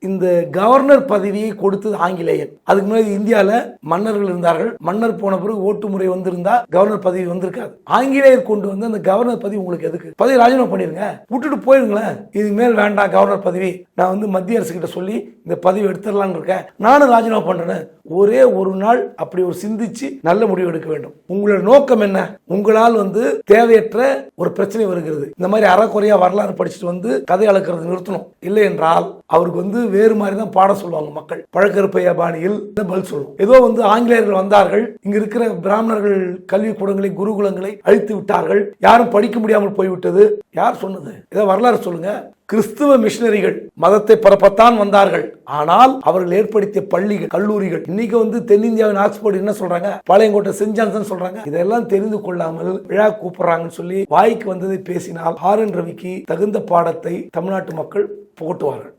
இந்த கவர்னர் பதவியை கொடுத்தது ஆங்கிலேயர். அதுக்கு முன்னாடி இந்தியாவில் மன்னர்கள் இருந்தார்கள். மன்னர் போன பிறகு ஓட்டு முறை வந்திருந்தா கவர்னர் பதவி வந்திருக்காது. ஆங்கிலேயர் கொண்டு வந்து அந்த கவர்னர் பதவி உங்களுக்கு எதுக்கு? பதவி ராஜினாமா பண்ணிருங்க. விட்டுட்டு போயிருங்களேன். இதுக்கு மேல் வேண்டாம் கவர்னர் பதவி. நான் வந்து மத்திய அரசு கிட்ட சொல்லி இந்த பதவி எடுத்துடலான்னு இருக்கேன். நானும் ராஜினாமா பண்றேன் ஒரே ஒரு நாள் அப்படி ஒரு சிந்திச்சு நல்ல முடிவு எடுக்க வேண்டும். உங்களோட நோக்கம் என்ன? உங்களால் வந்து தேவையற்ற ஒரு பிரச்சனை வருகிறது. இந்த மாதிரி அறக்குறையா வரலாறு படிச்சுட்டு வந்து கதை அளக்கிறது நிறுத்தணும். இல்லை என்றால் அவருக்கு வந்து வேறு மாதிரி தான் பாடம் சொல்லுவாங்க மக்கள். பழக்கருப்பைய பாணியில் பதில் சொல்லும் ஏதோ வந்து ஆங்கிலேயர்கள் வந்தார்கள். இங்க இருக்கிற பிராமணர்கள் கல்விக்கூடங்களை குருகுலங்களை அழித்து விட்டார்கள். யாரும் படிக்க முடியாமல் போய்விட்டது. யார் சொன்னது? ஏதோ வரலாறு சொல்லுங்க. கிறிஸ்துவ மிஷினரிகள் மதத்தை பரப்பத்தான் வந்தார்கள். ஆனால் அவர்கள் ஏற்படுத்திய பள்ளிகள் கல்லூரிகள் இன்னைக்கு வந்து தென்னிந்தியாவின் ஆக்ஸ்போர்ட் என்ன சொல்றாங்க? பாளையங்கோட்டை சென்ட் சொல்றாங்க. இதெல்லாம் தெரிந்து கொள்ளாமல் விழா கூப்பிடுறாங்கன்னு சொல்லி வாய்க்கு வந்ததை பேசினால் ஆர் என் ரவிக்கு தகுந்த பாடத்தை தமிழ்நாட்டு மக்கள் புகட்டுவார்கள்.